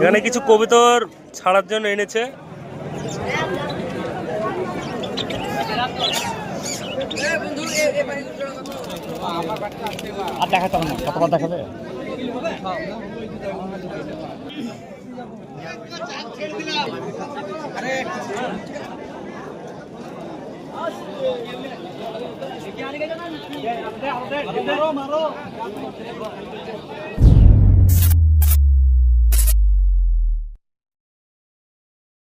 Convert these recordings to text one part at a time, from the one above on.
এখানে কিছু কবিতর ছাড়ার জন্য এনেছে। আর দেখাতে না কতবার দেখাবে।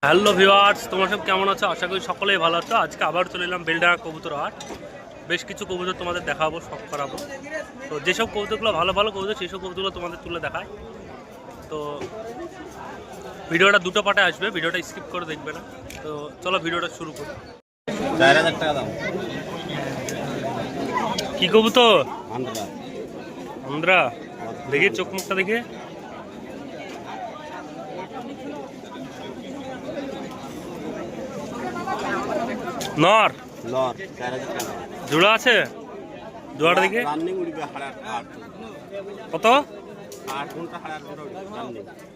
হ্যালো ভিওয়ার্স তোমার সব কেমন আছো? আশা করি সকলেই ভালো আছো। আজকে আবার চলে এলাম বেলডাঙ্গা কবুতর হাট বেশ কিছু কবুতর তোমাদের দেখাবো সব করাবো। তো যেসব কবুতরগুলো ভালো ভালো কবুতর সেই সব কবুতরগুলো তোমাদের তুলে দেখায় তো ভিডিওটা দুটো পার্টে আসবে, ভিডিওটা স্কিপ করে দেখবে না। তো চলো ভিডিওটা শুরু করি। চার হাজার টাকা দাম। কি কবুতর? আন্দ্রা। আমরা দেখি চোখ মুখটা দেখে। নর। হাজার জোড়া আছে? জোড়াটা দেখে। কত? আট ঘণ্টা সাড়ে আট ঘণ্টা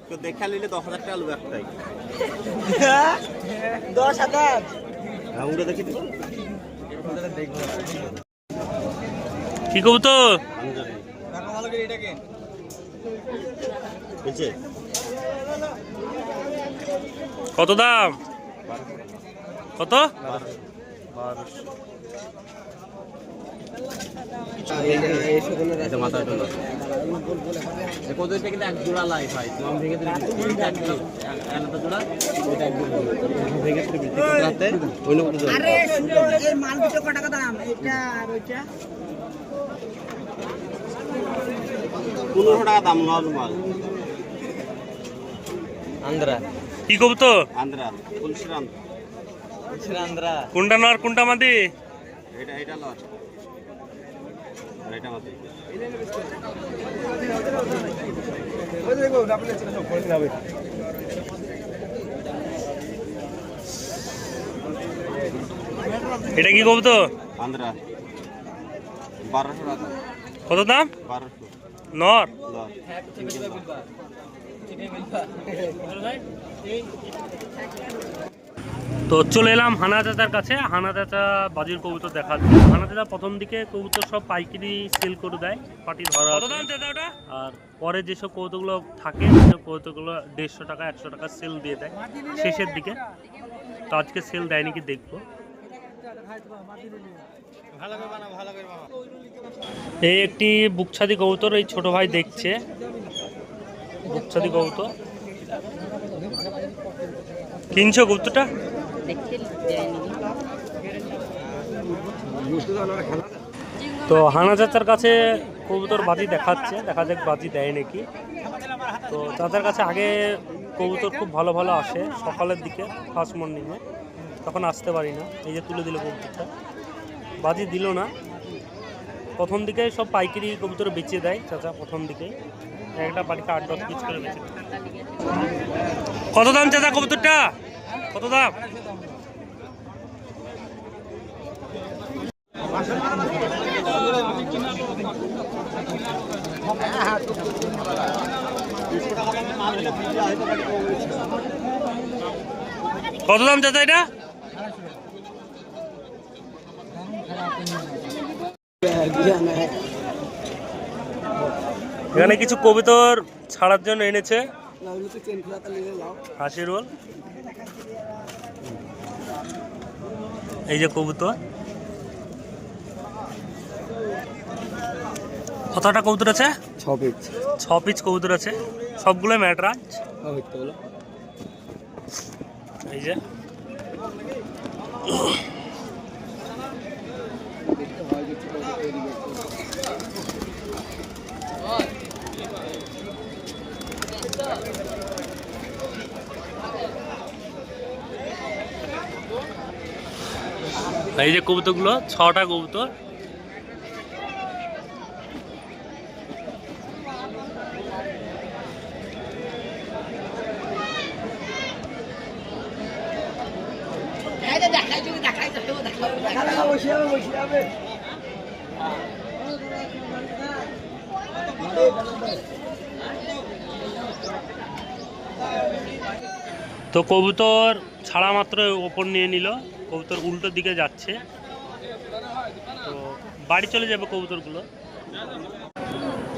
তো দেখা নিলে দশ হাজার টাকা লুবে একটাই। দশ হাজার? হ্যাঁ দেখি দিবো কি কবুতর ভালো করে এটাকে বুঝছে কত দাম? কত? এটা পনেরোশো টাকা দাম নর্মাল। আন্দ্রা। কি কবুতর? আন্দ্রা কোনটা নর কোনটা মাদি? এটা এটা লর এটা কি বারোশো টাকা। কত দাম? বারোশো। নর। লর তো চলে এলাম হানা চাচার কাছে। হানা চাচা বাজির কবুতর দেখা হানা চাচা প্রথম দিকে কবুতর সব পাইকারি সেল করে দেয় পাটি ধরা আর পরে যেসব কবুতরগুলো থাকে সেসব কবুতরগুলো দেড়শো টাকা একশো টাকা সেল দিয়ে দেয় শেষের দিকে। তো আজকে সেল দেয়নি কি দেখব। এই একটি বুকছাদি কবুতর এই ছোট ভাই দেখছে। বুকছাদি কবুতর। কিনছো কবুতরটা? তো হানা চাচার কাছে কবুতর বাজি দেখাচ্ছে, দেখা যাক বাজি দেয় নাকি। তো চাচার কাছে আগে কবুতর খুব ভালো ভালো আসে, সকালের দিকে ফার্স্ট মর্নিংয়ে তখন আসতে পারি না, এই যে তুলে দিল কবুতরটা। বাজি দিল না। প্রথম দিকে সব পাইকারি কবুতর বেচে দেয় চাচা, প্রথম দিকে একটা বাড়িতে আট দশ পিস করে বেচে। কত দাম চাচা কবুতরটা? কত দাম? কত দাম চাচা এটা? এখানে কিছু কবিতর ছাড়ার জন্য এনেছে। হাসি রোল। এই যে কবুতর। কতটা কবুতর আছে? ছ পিস ছ পিস কবুতর আছে। সবগুলো ম্যাটরাজ এই যে। এই যে কবুতরগুলো ছটা কবুতর। তো কবুতর ছাড়া মাত্র ওপর নিয়ে নিল। কবুতর উল্টো দিকে যাচ্ছে। তো বাড়ি চলে যাবে কবুতরগুলো।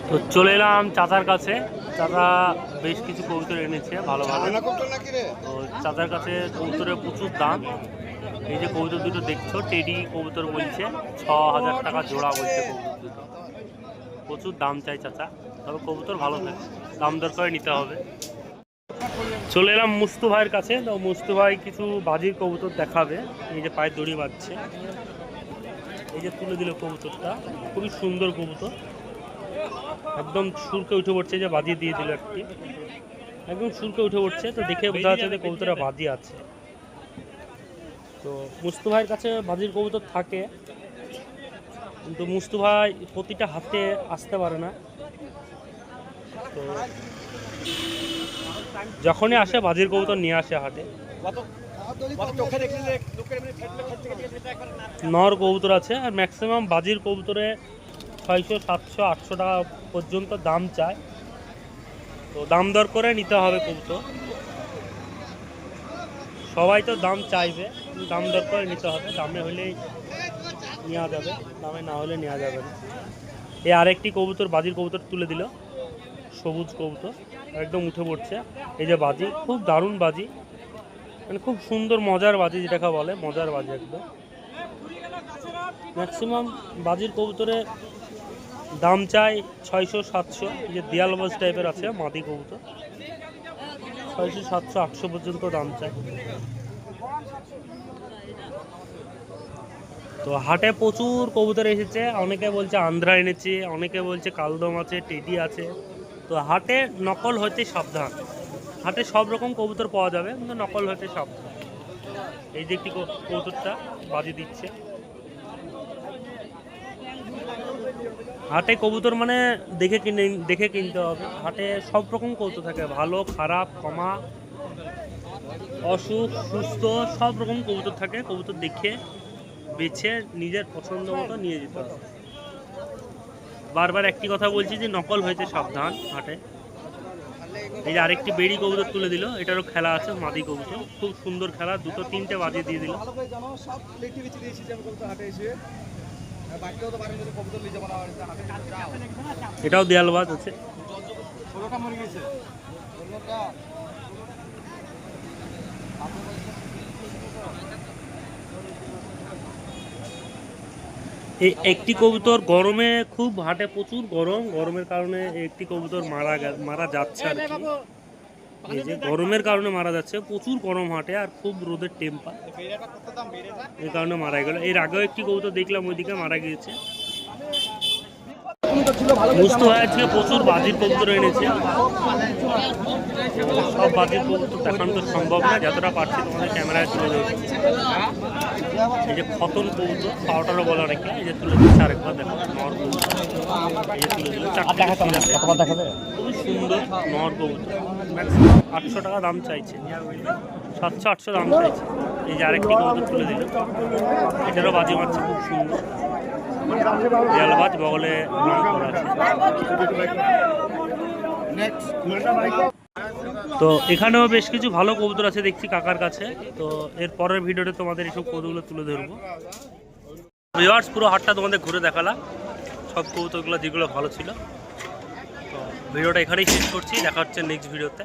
তো চলে এলাম চাচার কাছে। চাচা বেশ কিছু কবুতর এনেছে ভালো ভালো তো চাচার কাছে কবুতরের প্রচুর দাম। এই যে কবুতর দুটো দেখছ, টেডি কবুতর বলছে ছ হাজার টাকা জোড়া বলছে কবুতর দুটো। প্রচুর দাম চাই চাচা, তবে কবুতর ভালো থাকে দাম দর করে নিতে হবে। চলে এলাম মুস্তু ভাইয়ের কাছে, তো মুস্তু ভাই কিছু বাজির কবুতর দেখাবে, এই যে পায়ের দড়ি বাজছে। এই যে তুলে দিল কবুতরটা, খুবই সুন্দর কবুতর। একদম সুরকে উঠে পড়ছে যে বাজি দিয়ে দিল একটি। একদম সুরকে উঠে পড়ছে, তো দেখে বোঝা যাচ্ছে যে কবুতরটা বাজি আছে। তো মুস্তু ভাইয়ের কাছে বাজির কবুতর থাকে, কিন্তু মুস্তু ভাই প্রতিটা হাতে আসতে পারে না। তো যখনই আসে, বাজির কবুতর নিয়ে আসে হাটে নর কবুতর আছে, আর ম্যাক্সিমাম বাজির কবুতরে ছয়শো, সাতশো, আটশো টাকা পর্যন্ত দাম চায়। তো দাম দর করে নিতে হবে কবুতর। সবাই তো দাম চাইবে, দাম দর করে নিতে হবে, দামে হলেই নেওয়া যাবে, দামে না হলে নেওয়া যাবে না। এই আরেকটি কবুতর, বাজির কবুতর তুলে দিল, সবুজ কবুতর, একদম উঠে পড়ছে। এই যে বাজি, খুব দারুণ বাজি মানে খুব সুন্দর, মজার বাজি যেটাকে বলে, মজার বাজি একদম। ম্যাক্সিমাম বাজির কবুতরে দাম চাই ছয়শো সাতশো যে দেয়াল বাজ টাইপের আছে, মাদি কবুতর। ছয়শো, সাতশো, আটশো পর্যন্ত দাম চাই। তো হাটে প্রচুর কবুতর এসেছে। অনেকে বলছে আন্ধ্রা এনেছে, অনেকে বলছে কালদম আছে, টেডি আছে। তো হাটে নকল হতে সাবধান। হাটে সব রকম কবুতর পাওয়া যাবে, কিন্তু নকল হতে সাবধান। এই যে একটি কবুতরটা বাজি দিচ্ছে। হাটে কবুতর মানে দেখে কিনে, দেখে কিনতে হবে। হাটে সব রকম কবুতর থাকে, ভালো, খারাপ কমা অসুখ, সুস্থ, সব রকম কবুতর থাকে। কবুতর দেখে, বেছে, নিজের পছন্দ মতো নিয়ে যেতে হবে। বারবার একটি কথা বলছি যে, নকল হয়েছে সাবধান হাটে। এই যে আরেকটি বেড়ি কবুতর তুলে দিল, এটারও খেলা আছে, মাদি কবুতর। খুব সুন্দর খেলা, দুটো, তিনটে বাজিয়ে দিয়ে দিল। এটাও আছে। মরে গেছে। ষোলোটা। এই একটি কবুতর গরমে খুব হাটে প্রচুর গরম। গরমের কারণে একটি কবুতর মারা মারা যাচ্ছে আর কি। এই যে গরমের কারণে মারা যাচ্ছে প্রচুর গরম হাটে আর খুব রোদের টেম্পার কত এই কারণে মারা গেল। এর আগেও একটি কবুতর দেখলাম ওইদিকে মারা গিয়েছে। মুস্তু ভাই আজকে প্রচুর বাজির কবুতর এনেছে। সব বাজির কবুতর দেখানো তো সম্ভব না যতটা পারছি তোমাদের ক্যামেরায় তুলে ধরছি। এই যে খতন কবুতর পাওয়াটারও বলা রেখে এই যে তুলে দিচ্ছে আরেকবার দেখো নর কবুতর। এই যে তুলে দিল চারটে খুবই সুন্দর নর কবুতর। আটশো টাকা দাম চাইছে। সাতশো, আটশো দাম চাইছে। এই যে আরেকটি কবুতর তুলে দিল। এটারও বাজি মারছে খুব সুন্দর। দেয়ালবাজ বগলে তো এখানেও বেশ কিছু ভালো কবুতর আছে দেখছি কাকার কাছে। তো এর পরের ভিডিওতে তোমাদের এইসব কবুতরগুলো তুলে ধরবো। ভিওয়ার্স পুরো হাটটা তোমাদের ঘুরে দেখালাম। সব কবুতরগুলো যেগুলো ভালো ছিল। ভিডিওটা এখানেই শেষ করছি দেখা হচ্ছে নেক্সট ভিডিওতে।